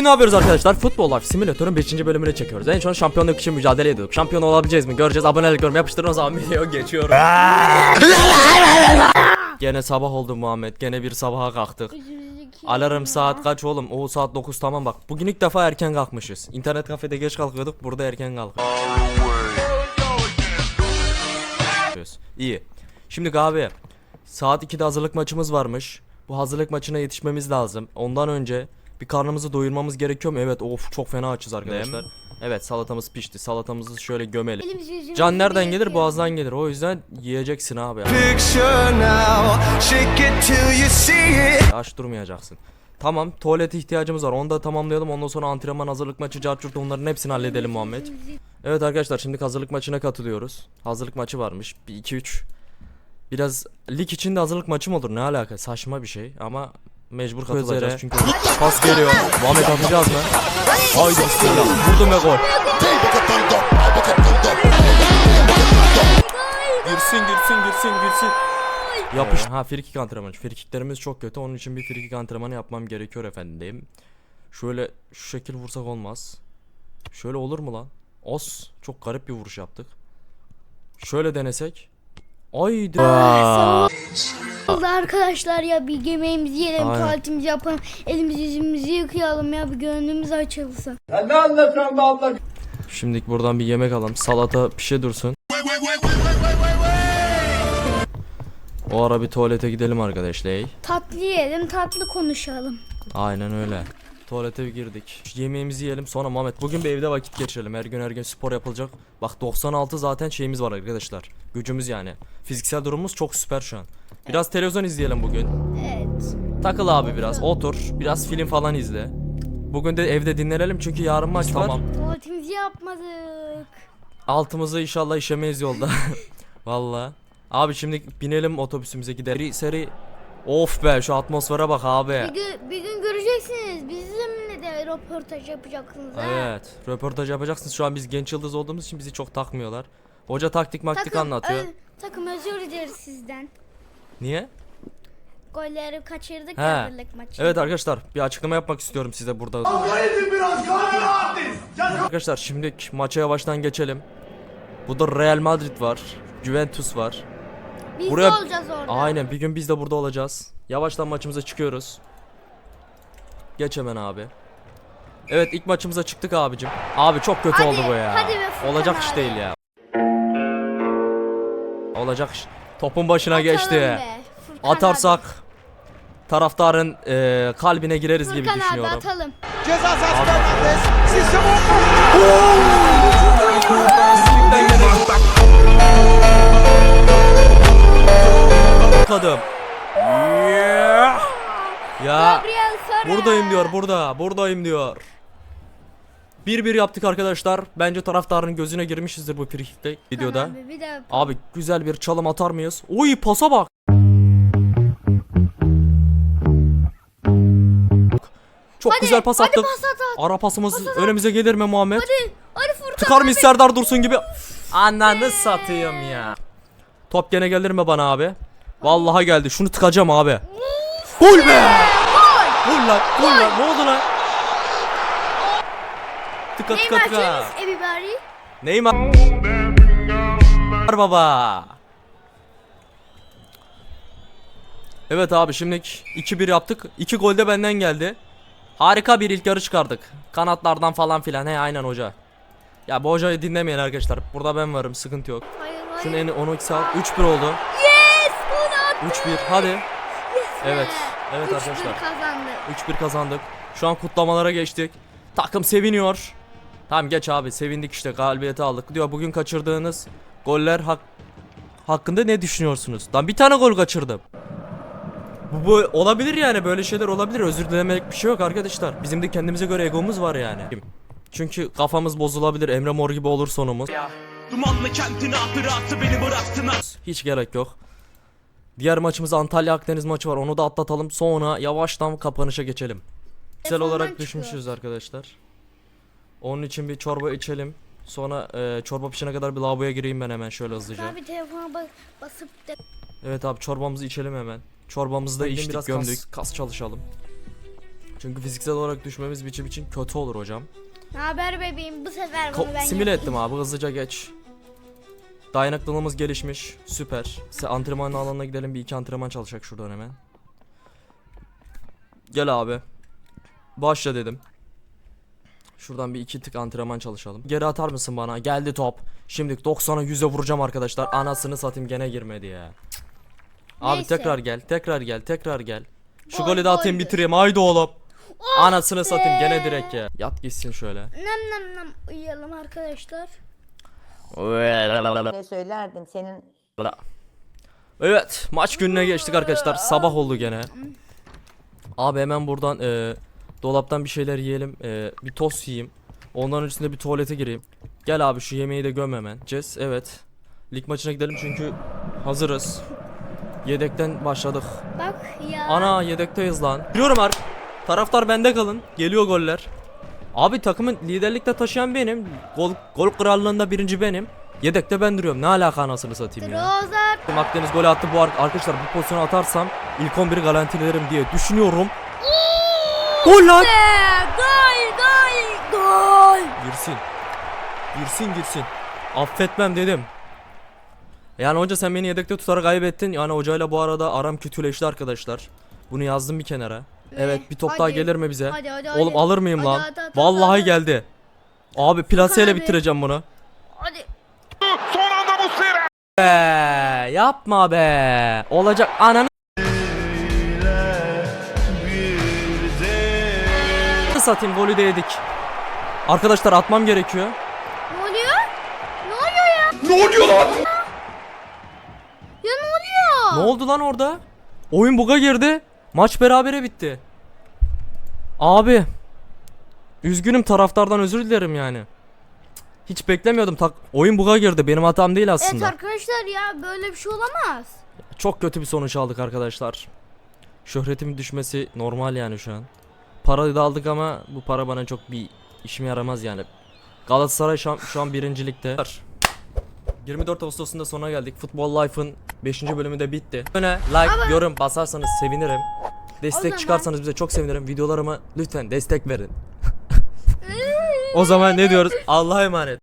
Bugün ne yapıyoruz arkadaşlar? Futbol Life Simulator'ın 5. bölümünü çekiyoruz. En son şampiyonluk için mücadele ediyorduk. Şampiyon olabileceğiz mi? Göreceğiz. Abonelik yorum yapıştırın o zaman video geçiyorum. Gene sabah oldu Muhammed. Gene bir sabaha kalktık. Alarm saat kaç oğlum? O saat 9 tamam bak. Bugün ilk defa erken kalkmışız. İnternet kafede geç kalkıyorduk. Burada erken kalkıyoruz. İyi. Şimdi abi saat 2'de hazırlık maçımız varmış. Bu hazırlık maçına yetişmemiz lazım. Ondan önce bir karnımızı doyurmamız gerekiyor mu? Evet of çok fena açız arkadaşlar. Evet salatamız pişti. Salatamızı şöyle gömelim. Can nereden gelir? Boğazdan gelir. O yüzden yiyeceksin abi. Aç durmayacaksın. Tamam tuvalete ihtiyacımız var. Onu da tamamlayalım. Ondan sonra antrenman hazırlık maçı, carçurt onların hepsini halledelim Muhammed. Evet arkadaşlar şimdi hazırlık maçına katılıyoruz. Hazırlık maçı varmış. Bir 2 3. Biraz lig içinde hazırlık maçı mı olur? Ne alaka? Saçma bir şey ama mecbur katılacağız çünkü pas geliyor. Muhammed atacağız mı? Haydi bismillah. Vurdum ve gol. Girsin girsin girsin girsin. Yapış. Ha frikik antrenmanı. Frikiklerimiz çok kötü. Onun için bir frikik antrenmanı yapmam gerekiyor efendim. Şöyle şu şekil vursak olmaz. Şöyle olur mu lan? Os. Çok garip bir vuruş yaptık. Şöyle denesek. Haydi. Oldu arkadaşlar ya bir yemeğimizi yiyelim, Aynen. tuvaletimizi yapalım, elimizi yüzümüzü yıkayalım ya bir gönlümüz açılsın. Şimdi buradan bir yemek alalım. Salata pişe dursun. O ara bir tuvalete gidelim arkadaşlar. Tatlı yiyelim, tatlı konuşalım. Aynen öyle. Tuvalete bir girdik. Şu Yemeğimizi yiyelim sonra Muhammed bugün bir evde vakit geçirelim. Her gün her gün spor yapılacak. Bak 96 zaten şeyimiz var arkadaşlar. Gücümüz yani. Fiziksel durumumuz çok süper şu an. Biraz televizyon izleyelim bugün. Evet. Takıl abi biraz otur. Biraz film falan izle. Bugün de evde dinlenelim çünkü yarın maç var. Tamam. Tuvaletimizi yapmadık. Altımızı inşallah işemeyiz yolda. Valla. Abi şimdi binelim otobüsümüze gidelim. Seri seri. Of be şu atmosfere bak abi. Bir gün, bir gün göreceksiniz. Bizimle de röportaj yapacaksınız ha. Evet. Röportaj yapacaksınız. Şu an biz genç yıldız olduğumuz için bizi çok takmıyorlar. Hoca taktik maktik anlatıyor. ö- takım özür dileriz sizden. Niye? Golleri kaçırdık He. ya hazırlık maçı. Evet arkadaşlar bir açıklama yapmak istiyorum size burada. Arkadaşlar şimdi maça yavaştan geçelim. Burada Real Madrid var. Juventus var. Biz buraya- de olacağız orada. Aynen bir gün biz de burada olacağız. Yavaştan maçımıza çıkıyoruz. Geç hemen abi. Evet ilk maçımıza çıktık abicim. Abi çok kötü Hadi, oldu bu ya. hadi be Furkan Olacak iş abi. değil ya. Olacak iş. Topun başına Atalım geçti. be, Furkan Atarsak taraftarın eee, kalbine gireriz abi. gibi Furkan abi düşünüyorum. atalım. Ceza sahası Fernandes. Sistem. Buradayım diyor burada buradayım diyor. Bir bir yaptık arkadaşlar. Bence taraftarın gözüne girmişizdir bu frikikte videoda. Abi, bir de Abi güzel bir çalım atar mıyız? Oy pasa bak. Çok Hadi, güzel pas hadi attık. pas at, at. Ara pasımız önümüze gelir mi Muhammed? Hadi, hadi Furkan. Tıkar mıyız Serdar Dursun gibi? Ananı satayım ya. Top gene gelir mi bana abi? Vallahi geldi. Şunu tıkacağım abi. Gol be! Gol lan, gol lan. Ne oldu lan? Tıka tıka Neymar tıka. James Everybody. Neymar baba. Evet abi şimdi 2-1 yaptık. 2 gol de benden geldi. Harika bir ilk yarı çıkardık. Kanatlardan falan filan. He aynen hoca. Ya bu hocayı dinlemeyin arkadaşlar. Burada ben varım. Sıkıntı yok. Hayır hayır. Şunun eni 10 saat 3-1 oldu. Yes! Bunu attı. 3-1 hadi. Evet. Evet 3-1 arkadaşlar. kazandı. 3-1 kazandık. Şu an kutlamalara geçtik. Takım seviniyor. Tamam geç abi sevindik işte galibiyeti aldık. Diyor bugün kaçırdığınız goller hak hakkında ne düşünüyorsunuz? Lan bir tane gol kaçırdım. Bu, bu olabilir yani böyle şeyler olabilir. Özür dilemek bir şey yok arkadaşlar. Bizim de kendimize göre egomuz var yani. Çünkü kafamız bozulabilir. Emre Mor gibi olur sonumuz. Dumanlı kentin beni bıraktın Hiç gerek yok. Diğer maçımız Antalya Akdeniz maçı var. Onu da atlatalım. Sonra yavaştan kapanışa geçelim. Güzel olarak çıkıyor. düşmüşüz arkadaşlar. Onun için bir çorba içelim. Sonra e, çorba pişene kadar bir lavaboya gireyim ben hemen şöyle hızlıca. Abi telefona ba- basıp de Evet abi çorbamızı içelim hemen. Çorbamızı da içtik biraz gömdük. kas- Kas çalışalım. Çünkü fiziksel olarak düşmemiz biçim için kötü olur hocam. Ne haber bebeğim? Bu sefer Ko- bunu ben simüle yapayım. ettim abi hızlıca geç. Dayanıklılığımız gelişmiş. Süper. Size antrenman alanına gidelim. Bir iki antrenman çalışacak şuradan hemen. Gel abi. Başla dedim. Şuradan bir iki tık antrenman çalışalım. Geri atar mısın bana? Geldi top. Şimdi 90'a 100'e vuracağım arkadaşlar. Anasını satayım gene girmedi ya. Abi Neyse. tekrar gel. Tekrar gel. Tekrar gel. Şu Gol, golü de atayım goldü. bitireyim. Haydi oğlum. Anasını satayım gene direkt ya. Yat gitsin şöyle. Nem nem nem uyuyalım arkadaşlar. Ne söylerdim senin Evet maç gününe geçtik arkadaşlar. Sabah oldu gene. Abi hemen buradan e, dolaptan bir şeyler yiyelim. E, bir tost yiyeyim. Ondan öncesinde bir tuvalete gireyim. Gel abi şu yemeği de göm hemen. Jess evet. Lig maçına gidelim çünkü hazırız. Yedekten başladık. Bak ya. Ana yedekteyiz lan. Giriyorum ar Taraftar bende kalın. Geliyor goller Abi takımın liderlikte taşıyan benim Gol, gol krallığında birinci benim Yedekte ben duruyorum ne alaka anasını satayım ya Trozar. Akdeniz golü attı bu ar- arkadaşlar bu pozisyonu atarsam ilk 11'i garantilerim diye düşünüyorum. Gol lan! Gol gol gol. Girsin. Girsin girsin. Affetmem dedim. Yani hoca sen beni yedekte tutarak kaybettin. Yani hocayla bu arada aram kötüleşti arkadaşlar. Bunu yazdım bir kenara. Evet bir top daha Hadi. gelir mi bize? Hadi, hadi, hadi. Oğlum alır mıyım Hadi, lan? hadi, hadi, Vallahi hadi. geldi. Abi plaseyle abi. bitireceğim bunu. Hadi. Be, yapma be. Olacak ananı satayım golü de yedik. Arkadaşlar atmam gerekiyor. Ne oluyor? Ne oluyor ya? Ne oluyor lan? Ya ne oluyor? Ne oldu lan orada? Oyun buga girdi. Maç berabere bitti. Abi. Üzgünüm taraftardan özür dilerim yani. Hiç beklemiyordum. Tak oyun buga girdi. Benim hatam değil Evet aslında. arkadaşlar ya böyle bir şey olamaz. Çok kötü bir sonuç aldık arkadaşlar. Şöhretimin düşmesi normal yani şu an. Parayı da aldık ama bu para bana çok bir işime yaramaz yani. Galatasaray şu an, şu an birincilikte. 24 Ağustos'un da sonuna geldik. Futbol Life'ın 5. bölümü de bitti. Öne like, yorum basarsanız sevinirim. Destek zaman- çıkarsanız bize çok sevinirim. Videolarıma lütfen destek verin. o zaman ne diyoruz? Allah'a emanet.